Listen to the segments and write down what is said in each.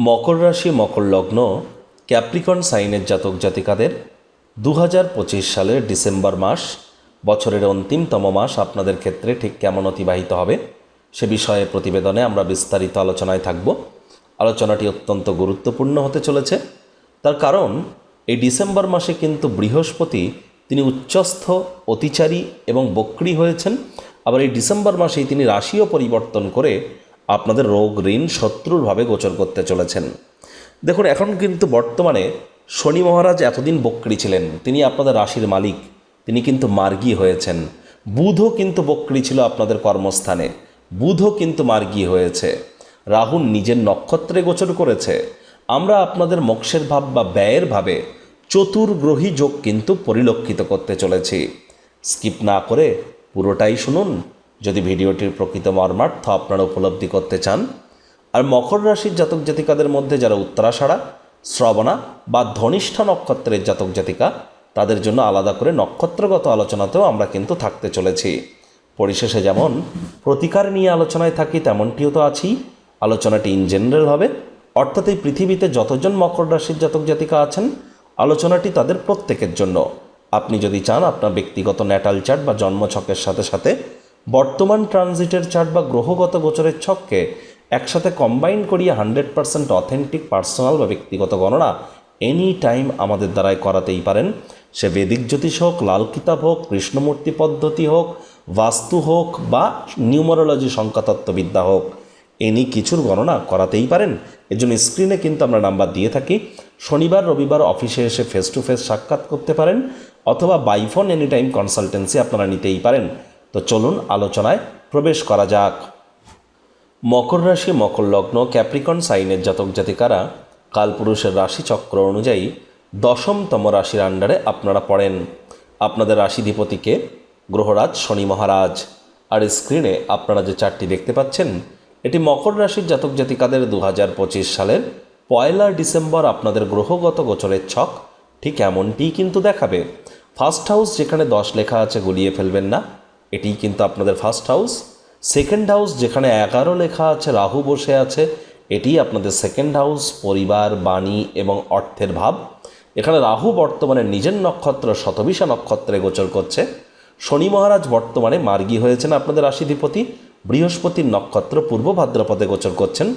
মকর রাশি, মকর লগ্ন, ক্যাপ্রিকন সাইনের জাতক জাতিকাদের দু হাজার পঁচিশ সালের ডিসেম্বর মাস, বছরের অন্তিমতম মাস আপনাদের ক্ষেত্রে ঠিক কেমন অতিবাহিত হবে সে বিষয়ে প্রতিবেদনে আমরা বিস্তারিত আলোচনায় থাকব। আলোচনাটি অত্যন্ত গুরুত্বপূর্ণ হতে চলেছে। তার কারণ, এই ডিসেম্বর মাসে কিন্তু বৃহস্পতি তিনি উচ্চস্থ, অতিচারী এবং বক্রী হয়েছেন। আবার এই ডিসেম্বর মাসেই তিনি রাশিও পরিবর্তন করে আপনাদের রোগ, ঋণ শত্রুরভাবে গোচর করতে চলেছেন। দেখুন, এখন কিন্তু বর্তমানে শনি মহারাজ এতদিন বক্রী ছিলেন, তিনি আপনাদের রাশির মালিক, তিনি কিন্তু মার্গী হয়েছেন। বুধও কিন্তু বক্রী ছিল আপনাদের কর্মস্থানে, বুধও কিন্তু মার্গী হয়েছে। রাহু নিজের নক্ষত্রে গোচর করেছে। আমরা আপনাদের মোক্ষের ভাব বা ব্যয়ের ভাবে চতুর্গ্রহী যোগ কিন্তু পরিলক্ষিত করতে চলেছি। স্কিপ না করে পুরোটাই শুনুন। যদি ভিডিওটির প্রকৃত মর্মার্থ আপনারা উপলব্ধি করতে চান, আর মকর রাশির জাতক জাতিকাদের মধ্যে যারা উত্তরাষাঢ়া, শ্রবণা বা ধনিষ্ঠা নক্ষত্রের জাতক জাতিকা, তাদের জন্য আলাদা করে নক্ষত্রগত আলোচনাতেও আমরা কিন্তু থাকতে চলেছি। পরিশেষে যেমন, প্রতিকার নিয়ে আলোচনায় থাকি তেমনটিও তো আছি আলোচনাটি ইন জেনারেল হবে। অর্থাৎ এই পৃথিবীতে যতজন মকর রাশির জাতক জাতিকা আছেন, আলোচনাটি তাদের প্রত্যেকের জন্য। আপনি যদি চান আপনার ব্যক্তিগত ন্যাটাল চার্ট বা জন্মছকের সাথে সাথে বর্তমান ট্রানজিটের চার্ট বা গ্রহগত গোচরের ছককে একসাথে কম্বাইন করিয়ে হান্ড্রেড পার্সেন্ট অথেন্টিক পার্সোনাল বা ব্যক্তিগত গণনা এনি টাইম আমাদের দ্বারাই করাতেই পারেন। সে বেদিক জ্যোতিষ হোক, লাল কিতাব হোক, কৃষ্ণমূর্তি পদ্ধতি হোক, বাস্তু হোক বা নিউমারোলজি সংখ্যাতত্ত্ববিদ্যা হোক, এনি কিছুর গণনা করাতেই পারেন। এজন্য স্ক্রিনে কিন্তু আমরা নাম্বার দিয়ে থাকি। শনিবার, রবিবার অফিসে এসে ফেস টু ফেস সাক্ষাৎ করতে পারেন, অথবা বাইফোন এনি টাইম কনসালটেন্সি আপনারা নিতেই পারেন। তো চলুন আলোচনায় প্রবেশ করা যাক। মকর রাশি, মকর লগ্ন, ক্যাপ্রিকন সাইনের জাতক জাতিকারা কালপুরুষের রাশিচক্র অনুযায়ী দশমতম রাশির আন্ডারে আপনারা পড়েন। আপনাদের রাশিধিপতিকে গ্রহরাজ শনি মহারাজ। আর স্ক্রিনে আপনারা যে চারটি দেখতে পাচ্ছেন, এটি মকর রাশির জাতক জাতিকাদের দু হাজার পঁচিশ সালের পয়লা ডিসেম্বর আপনাদের গ্রহগত গোচরের ছক ঠিক এমনটিই কিন্তু দেখাবে। ফার্স্ট হাউস যেখানে দশ লেখা আছে, গুলিয়ে ফেলবেন না। এটিই কিন্তু আপনাদের ফার্স্ট হাউস সেকেন্ড হাউস যেখানে এগারো লেখা আছে, রাহু বসে আছে এটি আপনাদের সেকেন্ড হাউস পরিবার, বাণী এবং অর্থের ভাব। এখানে রাহু বর্তমানে নিজের নক্ষত্র, শতবিশা নক্ষত্রে গোচর করছে। শনি মহারাজ বর্তমানে মার্গী হয়েছেন আপনাদের রাশিধিপতি। বৃহস্পতির নক্ষত্র পূর্ব ভাদ্রপদে গোচর করছেন।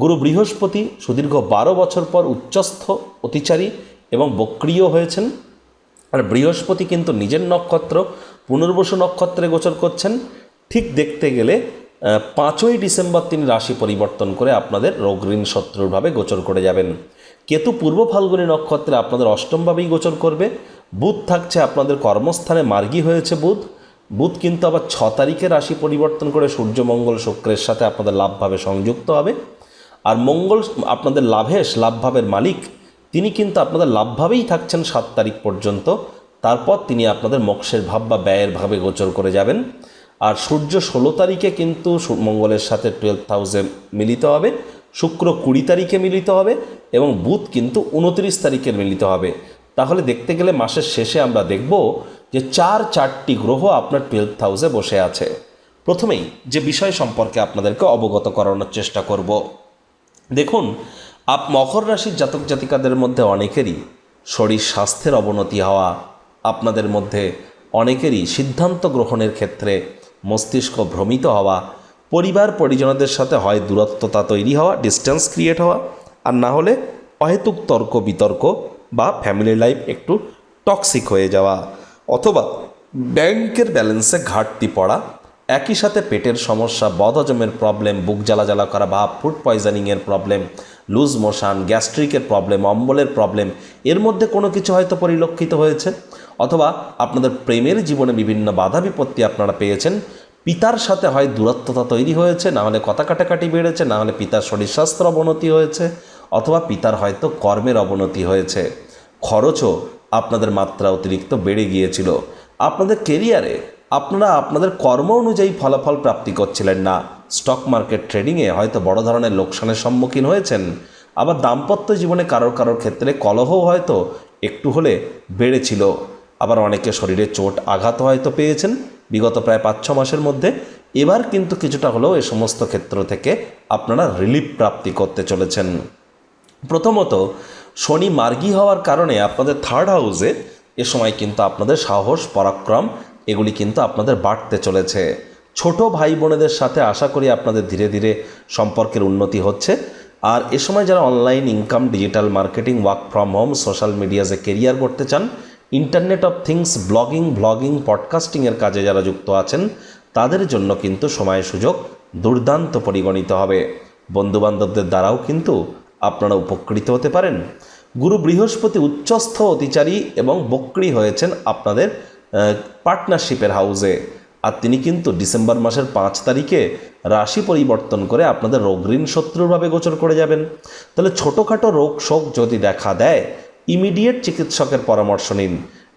গুরু বৃহস্পতি সুদীর্ঘ বারো বছর পর উচ্চস্থ, অতিচারী এবং বক্রিয় হয়েছেন। আর বৃহস্পতি কিন্তু নিজের নক্ষত্র, পুনর্বসু নক্ষত্রে গোচর করছেন। ঠিক দেখতে গেলে পাঁচই ডিসেম্বর তিনি রাশি পরিবর্তন করে আপনাদের রোগ ঋণ শত্রুরভাবে গোচর করে যাবেন। কেতু পূর্ব ফাল্গুনী নক্ষত্রে আপনাদের অষ্টমভাবেই গোচর করবে। বুধ থাকছে আপনাদের কর্মস্থানে মার্গী হয়েছে বুধ। বুধ কিন্তু আবার ছ তারিখে রাশি পরিবর্তন করে সূর্য, মঙ্গল, শুক্রের সাথে আপনাদের লাভভাবে সংযুক্ত হবে। আর মঙ্গল, আপনাদের লাভেশ, লাভভাবের মালিক তিনি কিন্তু আপনাদের লাভভাবেই থাকছেন সাত তারিখ পর্যন্ত। তারপর তিনি আপনাদের মোক্ষের ভাব বা ব্যয়ের ভাবে গোচর করে যাবেন। আর সূর্য ষোলো তারিখে কিন্তু মঙ্গলের সাথে টুয়েলভ হাউসে মিলিত হবে, শুক্র কুড়ি তারিখে মিলিত হবে এবং বুধ কিন্তু উনত্রিশ তারিখে মিলিত হবে। তাহলে দেখতে গেলে মাসের শেষে আমরা দেখব যে চার চারটি গ্রহ আপনার টুয়েলভ হাউসে বসে আছে। প্রথমেই যে বিষয় সম্পর্কে আপনাদেরকে অবগত করানোর চেষ্টা করব। দেখুন আপ মকর রাশির জাতক জাতিকাদের মধ্যে অনেকেরই শরীর স্বাস্থ্যের অবনতি হওয়া, আপনাদের মধ্যে অনেকেরই সিদ্ধান্ত গ্রহণের ক্ষেত্রে মস্তিষ্ক ভ্রমিত হওয়া, পরিবার পরিজনদের সাথে হয় দূরত্বতা তৈরি হওয়া ডিস্টেন্স ক্রিয়েট হওয়া, আর না হলে অহেতুক তর্ক বিতর্ক বা ফ্যামিলি লাইফ একটু টক্সিক হয়ে যাওয়া অথবা ব্যাংকের ব্যালেন্সে ঘাটতি পড়া, একই সাথে পেটের সমস্যা, বদহজমের প্রবলেম বুক জ্বালা জ্বালা করা বা ফুড পয়জনিংয়ের প্রবলেম লুজ মোশন, গ্যাস্ট্রিকের প্রবলেম, অম্বলের প্রবলেম, এর মধ্যে কোনো কিছু হয়তো পরিলক্ষিত হয়েছে? অথবা আপনাদের প্রেমের জীবনে বিভিন্ন বাধা বিপত্তি আপনারা পেয়েছেন? পিতার সাথে হয় দূরত্বতা তৈরি হয়েছে, না হলে কথা কাটাকাটি বেড়েছে, না হলে পিতার শরীর স্বাস্থ্যের অবনতি হয়েছে, অথবা পিতার হয়তো কর্মের অবনতি হয়েছে। খরচও আপনাদের মাত্রা অতিরিক্ত বেড়ে গিয়েছিল। আপনাদের কেরিয়ারে আপনারা আপনাদের কর্ম অনুযায়ী ফলাফল প্রাপ্তি করছিলেন না। স্টক মার্কেট ট্রেডিংয়ে হয়তো বড় ধরনের লোকসানের সম্মুখীন হয়েছেন। আবার দাম্পত্য জীবনে কারোর কারোর ক্ষেত্রে কলহ হয়তো একটু হলে বেড়েছিল। আবার অনেকে শরীরে চোট আঘাত হয়তো পেয়েছেন। বিগত প্রায় পাঁচ, ছ মাসের মধ্যে। এবার কিন্তু কিছুটা হলেও এ সমস্ত ক্ষেত্র থেকে আপনারা রিলিফ প্রাপ্তি করতে চলেছেন। প্রথমত, শনি মার্গী হওয়ার কারণে আপনাদের থার্ড হাউসে এ সময় কিন্তু আপনাদের সাহস, পরাক্রম, এগুলি কিন্তু আপনাদের বাড়তে চলেছে। ছোট ভাই বোনেদের সাথে আশা করি আপনাদের ধীরে ধীরে সম্পর্কের উন্নতি হচ্ছে। আর এ সময় যারা online income digital marketing work from home social মিডিয়াতে কেরিয়ার করতে চান internet of things blogging blogging পডকাস্টিংয়ের কাজে যারা যুক্ত আছেন, তাদের জন্য কিন্তু সময় সুযোগ দুর্দান্ত পরিগণিত হবে। বন্ধুবান্ধবদের দ্বারাও কিন্তু আপনারা উপকৃত হতে পারেন। গুরু বৃহস্পতি উচ্চস্থ অতিচারী এবং বক্রী হয়েছেন আপনাদের পার্টনারশিপের হাউসে আর তিনি কিন্তু ডিসেম্বর মাসের পাঁচ তারিখে রাশি পরিবর্তন করে আপনাদের রোগঋণ শত্রুরভাবে গোচর করে যাবেন। তাহলে ছোটোখাটো রোগ শোক যদি দেখা দেয়, ইমিডিয়েট চিকিৎসকের পরামর্শ নিন।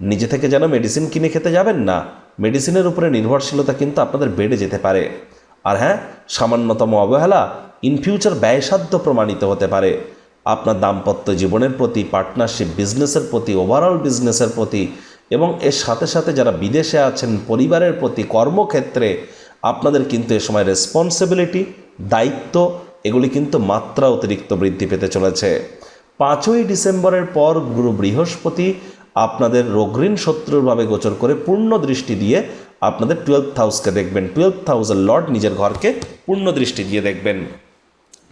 নিজে থেকে যেন মেডিসিন কিনে খেতে যাবেন না, মেডিসিনের উপরে নির্ভরশীলতা কিন্তু আপনাদের বেড়ে যেতে পারে। আর হ্যাঁ সামান্যতম অবহেলা ইন ফিউচার ব্যয়সাধ্য প্রমাণিত হতে পারে। আপনার দাম্পত্য জীবনের প্রতি, পার্টনারশিপ বিজনেসের প্রতি, ওভারঅল বিজনেসের প্রতি এবং এর সাথে সাথে যারা বিদেশে আছেন, পরিবারের প্রতি কর্মক্ষেত্রে আপনাদের কিন্তু এ সময় রেসপন্সিবিলিটি দায়িত্ব, এগুলি কিন্তু মাত্রা অতিরিক্ত বৃদ্ধি পেতে চলেছে। পাঁচই ডিসেম্বরের পর গুরু বৃহস্পতি আপনাদের রোগঋণ শত্রুরভাবে গোচর করে পূর্ণ দৃষ্টি দিয়ে আপনাদের টুয়েলভ হাউসকে দেখবেন। টুয়েলভ হাউসের লর্ড নিজের ঘরকে পূর্ণ দৃষ্টি দিয়ে দেখবেন।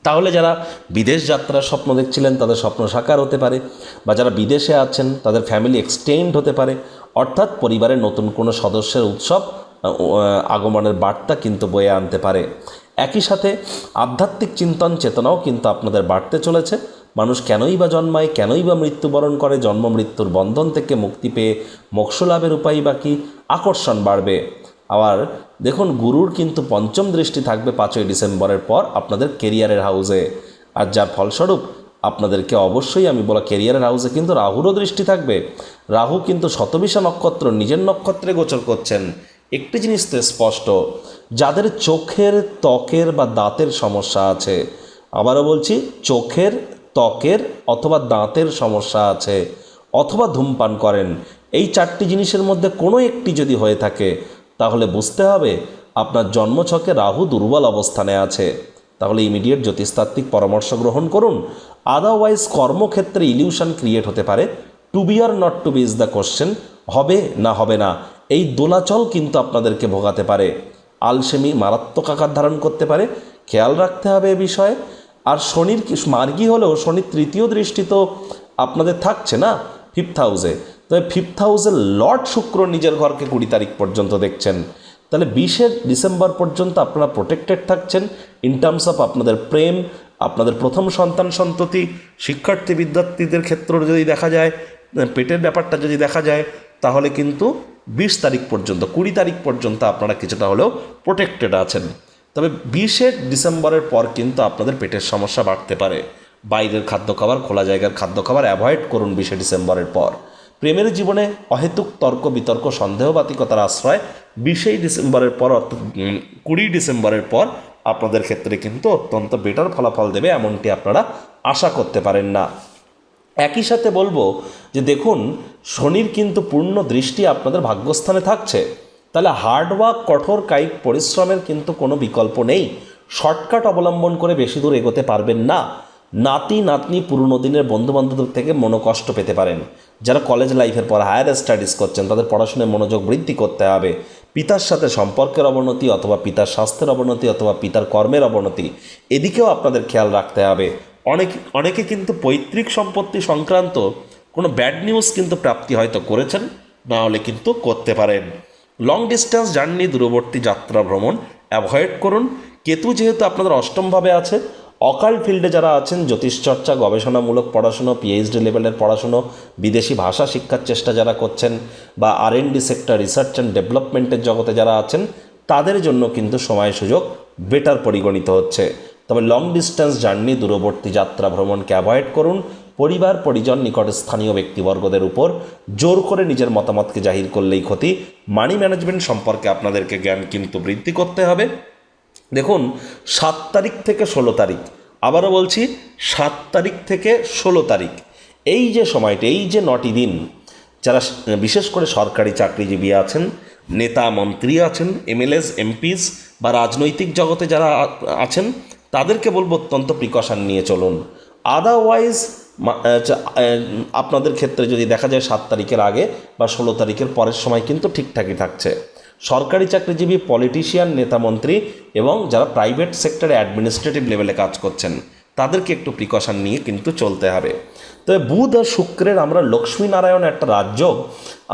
তাহলে যারা বিদেশ যাত্রার স্বপ্ন দেখছিলেন, তাদের স্বপ্ন সাকার হতে পারে বা যারা বিদেশে আছেন, তাদের ফ্যামিলি এক্সটেন্ড হতে পারে। অর্থাৎ পরিবারের নতুন কোনো সদস্যের উৎসব আগমনের বার্তা কিন্তু বয়ে আনতে পারে। একই সাথে আধ্যাত্মিক চিন্তন চেতনাও কিন্তু আপনাদের বাড়তে চলেছে। মানুষ কেনই বা জন্মায়, কেনই বা মৃত্যুবরণ করে, জন্ম মৃত্যুর বন্ধন থেকে মুক্তি পেয়ে, মোক্ষ লাভের উপায় বা কি? আকর্ষণ বাড়বে। আবার দেখুন, গুরুর কিন্তু পঞ্চম দৃষ্টি থাকবে পাঁচই ডিসেম্বরের পর আপনাদের কেরিয়ারের হাউসে। আর যার ফলস্বরূপ, আপনাদেরকে অবশ্যই আমি বলা কেরিয়ারের হাউসে কিন্তু রাহুরও দৃষ্টি থাকবে। রাহু কিন্তু শতবিশা নক্ষত্র, নিজের নক্ষত্রে গোচর করছেন। একটি জিনিস তো স্পষ্ট, যাদের চোখের ত্বকের বা দাঁতের সমস্যা আছে, আবারও বলছি, চোখের ত্বকের অথবা দাঁতের সমস্যা আছে, অথবা ধূমপান করেন, এই চারটি জিনিসের মধ্যে কোনো একটি যদি হয়ে থাকে তাহলে বুঝতে হবে আপনার জন্মছকে রাহু দুর্বল অবস্থানে আছে। তাহলে ইমিডিয়েট জ্যোতিষতাত্ত্বিক পরামর্শ গ্রহণ করুন। আদারওয়াইজ কর্মক্ষেত্রে ইলিউশন ক্রিয়েট হতে পারে। To be or not to be is the question হবে না হবে না। এই দোলাচল কিন্তু আপনাদেরকে ভোগাতে পারে। আলসেমি মারাত্মক আকার ধারণ করতে পারে। খেয়াল রাখতে হবে এ বিষয়ে। আর শনির মার্গী হলেও শনির তৃতীয় দৃষ্টি তো আপনাদের থাকছে না। ফিফথ হাউসে তবে ফিফথ হাউসের লর্ড শুক্র নিজের ঘরকে কুড়ি তারিখ পর্যন্ত দেখছেন। তাহলে বিশে ডিসেম্বর পর্যন্ত আপনারা প্রোটেক্টেড থাকছেন ইন টার্মস অফ আপনাদের প্রেম, আপনাদের প্রথম সন্তান সন্ততি, শিক্ষার্থী, বিদ্যার্থীদের ক্ষেত্রে যদি দেখা যায়, পেটের ব্যাপারটা যদি দেখা যায়, তাহলে কিন্তু বিশ তারিখ পর্যন্ত, কুড়ি তারিখ পর্যন্ত আপনারা কিছুটা হলেও প্রোটেক্টেড আছেন। তবে বিশে ডিসেম্বরের পর কিন্তু আপনাদের পেটের সমস্যা বাড়তে পারে। বাইরের খাদ্য খাবার, খোলা জায়গার খাদ্য খাবার অ্যাভয়েড করুন বিশে ডিসেম্বরের পর। প্রেমের জীবনে অহেতুক তর্ক, বিতর্ক, সন্দেহবাতিকতার আশ্রয় বিশেই ডিসেম্বরের পর অর্থাৎ কুড়ি ডিসেম্বরের পর আপনাদের ক্ষেত্রে কিন্তু অত্যন্ত বেটার ফলাফল দেবে, এমনটি আপনারা আশা করতে পারেন না। একই সাথে বলব যে দেখুন, শনির কিন্তু পূর্ণ দৃষ্টি আপনাদের ভাগ্যস্থানে থাকছে। তাহলে হার্ডওয়ার্ক কঠোর কায়িক পরিশ্রমের কিন্তু কোনো বিকল্প নেই। শর্টকাট অবলম্বন করে বেশি দূর এগোতে পারবেন না। নাতি, নাতনি পুরনো দিনের বন্ধুবান্ধবদের থেকে মনোকষ্ট পেতে পারেন। যারা কলেজ লাইফের পর হায়ার স্টাডিজ করছেন, তাদের পড়াশোনায় মনোযোগ বৃদ্ধি করতে হবে। পিতার সাথে সম্পর্কের অবনতি অথবা পিতার স্বাস্থ্যের অবনতি অথবা পিতার কর্মের অবনতি, এদিকেও আপনাদের খেয়াল রাখতে হবে। অনেক, অনেকে কিন্তু পৈতৃক সম্পত্তি সংক্রান্ত কোনো ব্যাড নিউজ কিন্তু প্রাপ্তি হয়তো করেছেন, না হলে কিন্তু করতে পারেন। লং ডিস্টেন্স জার্নি দূরবর্তী যাত্রা ভ্রমণ অ্যাভয়েড করুন। কেতু যেহেতু আপনাদের অষ্টমভাবে আছে অকাল ফিল্ডে যারা আছেন, জ্যোতিষচর্চা, গবেষণামূলক পড়াশুনো পিএইচডি লেভেলের পড়াশুনো, বিদেশি ভাষা শিক্ষার চেষ্টা যারা করছেন বা আর সেক্টর রিসার্চ অ্যান্ড ডেভেলপমেন্টের জগতে যারা আছেন, তাদের জন্য কিন্তু সময় সুযোগ বেটার পরিগণিত হচ্ছে। তবে লং ডিস্টেন্স জার্নি দূরবর্তী যাত্রা ভ্রমণকে অ্যাভয়েড করুন। পরিবার, পরিজন, নিকট স্থানীয় ব্যক্তিবর্গদের উপর জোর করে নিজের মতামতকে জাহির করলেই ক্ষতি। মানি ম্যানেজমেন্ট সম্পর্কে আপনাদেরকে জ্ঞান কিন্তু বৃদ্ধি করতে হবে। দেখুন, সাত তারিখ থেকে ষোলো তারিখ। আবারও বলছি, সাত তারিখ থেকে ষোলো তারিখ। এই যে সময়টা, এই যে নটি দিন, যারা বিশেষ করে সরকারি চাকরিজীবী আছেন, নেতা, মন্ত্রী আছেন, এমএলএস, এমপিস বা রাজনৈতিক জগতে যারা আছেন, তাদেরকে বলব অত্যন্ত প্রিকশন নিয়ে চলুন। আদারওয়াইজ আপনাদের ক্ষেত্রে যদি দেখা যায় সাত তারিখের আগে বা ষোলো তারিখের পরের সময় কিন্তু ঠিকঠাকই থাকছে। সরকারি চাকরিজীবী পলিটিশিয়ান নেতামন্ত্রী এবং যারা প্রাইভেট সেক্টরে অ্যাডমিনিস্ট্রেটিভ লেভেলে কাজ করছেন, তাদেরকে একটু প্রিকশন নিয়ে কিন্তু চলতে হবে তবে বুধ আর শুক্রের আমরা লক্ষ্মীনারায়ণ একটা রাজ্য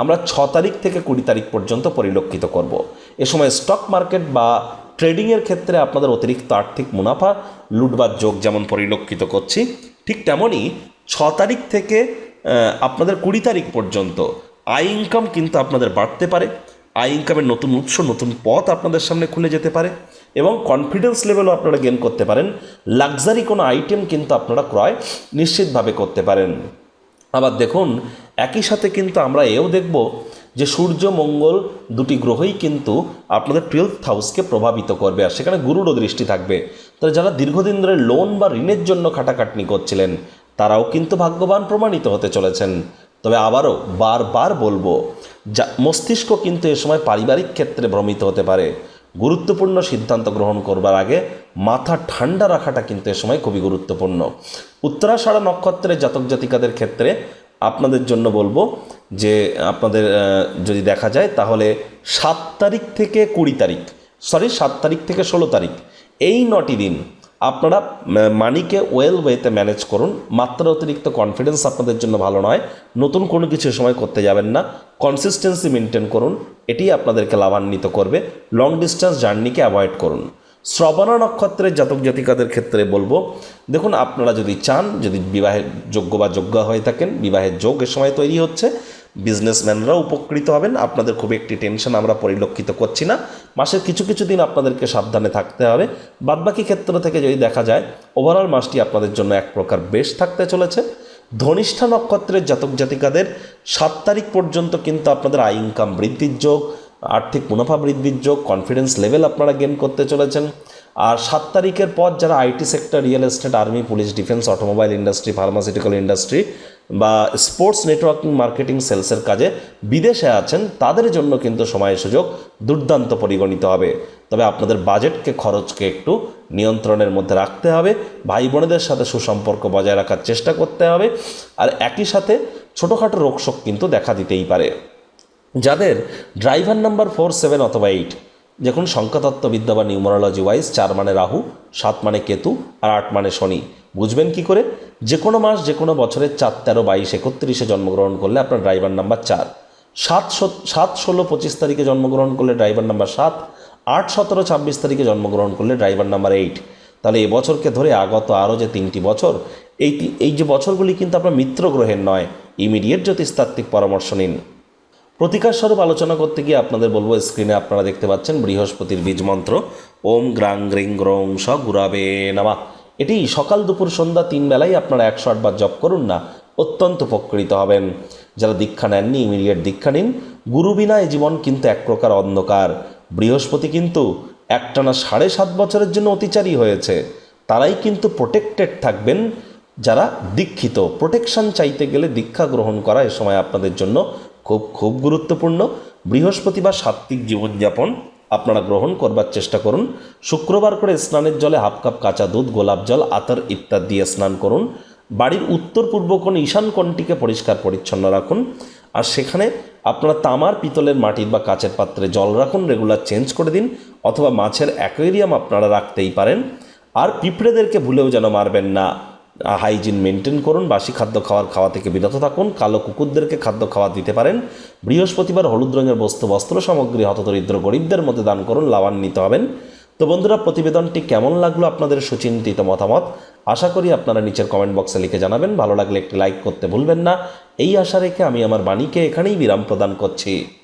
আমরা ছ তারিখ থেকে কুড়ি তারিখ পর্যন্ত পরিলক্ষিত করব। এ সময় স্টক মার্কেট বা ট্রেডিংয়ের ক্ষেত্রে আপনাদের অতিরিক্ত আর্থিক মুনাফা লুটবার যোগ যেমন পরিলক্ষিত করছি, ঠিক তেমনই ছ তারিখ থেকে আপনাদের কুড়ি তারিখ পর্যন্ত আয় ইনকাম কিন্তু আপনাদের বাড়তে পারে আয় ইনকামের নতুন উৎস, নতুন পথ আপনাদের সামনে খুলে যেতে পারে এবং কনফিডেন্স লেভেলও আপনারা গেন করতে পারেন। লাক্সারি কোনো আইটেম কিন্তু আপনারা ক্রয় নিশ্চিতভাবে করতে পারেন। আবার দেখুন, একই সাথে কিন্তু আমরা এও দেখব যে সূর্য, মঙ্গল দুটি গ্রহই কিন্তু আপনাদের টুয়েলথ হাউসকে প্রভাবিত করবে আর সেখানে গুরুরও দৃষ্টি থাকবে। তাহলে যারা দীর্ঘদিন ধরে লোন বা ঋণের জন্য খাটাখাটনি করছিলেন, তারাও কিন্তু ভাগ্যবান প্রমাণিত হতে চলেছেন। তবে আবারও বারবার বলব, যা মস্তিষ্ক কিন্তু এ সময় পারিবারিক ক্ষেত্রে ভ্রমিত হতে পারে। গুরুত্বপূর্ণ সিদ্ধান্ত গ্রহণ করবার আগে মাথা ঠান্ডা রাখাটা কিন্তু এ সময় খুবই গুরুত্বপূর্ণ। উত্তরাষাঢ়া নক্ষত্রের জাতক জাতিকাদের ক্ষেত্রে আপনাদের জন্য বলব যে, আপনাদের যদি দেখা যায় তাহলে সাত তারিখ থেকে কুড়ি তারিখ সরি সাত তারিখ থেকে ষোলো তারিখ, এই নটি দিন আপনারা মানিকে ওয়েল ওয়েতে ম্যানেজ করুন। মাত্রা অতিরিক্ত কনফিডেন্স আপনাদের জন্য ভালো নয়। নতুন কোনো কিছু সময় করতে যাবেন না। কনসিস্টেন্সি মেনটেন করুন। এটি আপনাদেরকে লাভান্বিত করবে। লং ডিস্টেন্স জার্নিকে অ্যাভয়েড করুন। শ্রবণা নক্ষত্রের জাতক জাতিকাদের ক্ষেত্রে বলব, দেখুন, আপনারা যদি চান, যদি বিবাহের যোগ্য বা যোগ্য হয়ে থাকেন, বিবাহের যোগ এ সময় তৈরি হচ্ছে বিজনেসম্যানরাও উপকৃত হবেন। আপনাদের খুব একটি টেনশন আমরা পরিলক্ষিত করছি না। মাসের কিছু কিছু দিন আপনাদেরকে সাবধানে থাকতে হবে। বাদবাকি ক্ষেত্র থেকে যদি দেখা যায় ওভারঅল মাসটি আপনাদের জন্য এক প্রকার বেশ থাকতে চলেছে। ধনিষ্ঠা নক্ষত্রের জাতক জাতিকাদের সাত তারিখ পর্যন্ত কিন্তু আপনাদের আয় ইনকাম বৃদ্ধির যোগ, আর্থিক মুনাফা বৃদ্ধির যোগ কনফিডেন্স লেভেল আপনারা গেন করতে চলেছেন। আর সাত তারিখের পর যারা IT sector, real estate, army, police, defence, automobile industry, pharmaceutical industry বা স্পোর্টস নেটওয়ার্কিং, মার্কেটিং, সেলসের কাজে বিদেশে আছেন, তাদের জন্য কিন্তু সময় সুযোগ দুর্দান্ত পরিগণিত হবে। তবে আপনাদের বাজেটকে, খরচকে একটু নিয়ন্ত্রণের মধ্যে রাখতে হবে ভাই বোনেদের সাথে সুসম্পর্ক বজায় রাখার চেষ্টা করতে হবে, আর একই সাথে ছোটোখাটো রোগশোক কিন্তু দেখা দিতেই পারে। যাদের ড্রাইভার নাম্বার ফোর সেভেন অথবা এইট দেখুন সংখ্যাতত্ত্ববিদ্যা বা নিউমারোলজি ওয়াইজ চার মানে রাহু, সাত মানে কেতু আর আট মানে শনি। বুঝবেন কি করে? যে কোনো মাস, যে কোনো বছরের চার, তেরো, বাইশ, একত্রিশে জন্মগ্রহণ করলে আপনার ড্রাইভার নাম্বার চার। সাত সত- ষোলো, পঁচিশ তারিখে জন্মগ্রহণ করলে ড্রাইভার নাম্বার সাত। আট, সতেরো, ছাব্বিশ তারিখে জন্মগ্রহণ করলে ড্রাইভার নাম্বার এইট। তাহলে এই বছরকে ধরে আগত আরও যে তিনটি বছর, এই এই যে বছরগুলি কিন্তু আপনার মিত্র গ্রহের নয়, ইমিডিয়েট জ্যোতিষতাত্ত্বিক পরামর্শ নিন। প্রতিকার স্বরূপ আলোচনা করতে গিয়ে আপনাদের বলব, স্ক্রিনে আপনারা দেখতে পাচ্ছেন বৃহস্পতির বীজ মন্ত্র। ওম গ্রাং গ্রিং গ্রং স গুরাবে নামা। এটি সকাল দুপুর সন্ধ্যা তিন বেলায় আপনারা একশো আটবার জপ করুন না, অত্যন্ত উপকৃত হবেন। যারা দীক্ষা নেননি, ইমিডিয়েট দীক্ষা নিন। গুরু বিনা এই জীবন কিন্তু এক প্রকার অন্ধকার। বৃহস্পতি কিন্তু একটানা সাড়ে সাত বছরের জন্য অতিচারী হয়েছে। তারাই কিন্তু প্রোটেক্টেড থাকবেন। যারা দীক্ষিত প্রোটেকশন চাইতে গেলে দীক্ষা গ্রহণ করা এ সময় আপনাদের জন্য খুব খুব গুরুত্বপূর্ণ। বৃহস্পতি বা সাত্ত্বিক জীবনযাপন আপনারা গ্রহণ করবার চেষ্টা করুন। শুক্রবার করে স্নানের জলে হাফ কাপ কাঁচা দুধ, গোলাপ জল, আতর ইত্যাদি দিয়ে স্নান করুন। বাড়ির উত্তর পূর্ব কোণ ঈশান কোণটিকে পরিষ্কার পরিচ্ছন্ন রাখুন। আর সেখানে আপনারা তামার পিতলের মাটির বা কাচের পাত্রে জল রাখুন, রেগুলার চেঞ্জ করে দিন, অথবা মাছের অ্যাকোয়ারিয়াম আপনারা রাখতেই পারেন। আর পিঁপড়েদেরকে ভুলেও যেন মারবেন না। হাইজিন মেনটেন করুন, বাসি খাদ্য খাওয়ার খাওয়া থেকে বিরত থাকুন, কালো কুকুরদেরকে খাদ্য খাওয়া দিতে পারেন, বৃহস্পতিবার হলুদ রঙের বস্তু, বস্ত্র সামগ্রী, হতদরিদ্র গরিবদের মধ্যে দান করুন, লাভান্বিত হবেন। তো বন্ধুরা, প্রতিবেদনটি কেমন লাগল আপনাদের সুচিন্তিত মতামত? আশা করি আপনারা নিচের কমেন্ট বক্সে লিখে জানাবেন। ভালো লাগলে একটি লাইক করতে ভুলবেন না। এই আশা রেখে আমি আমার বাণীকে এখানেই বিরাম প্রদান করছি।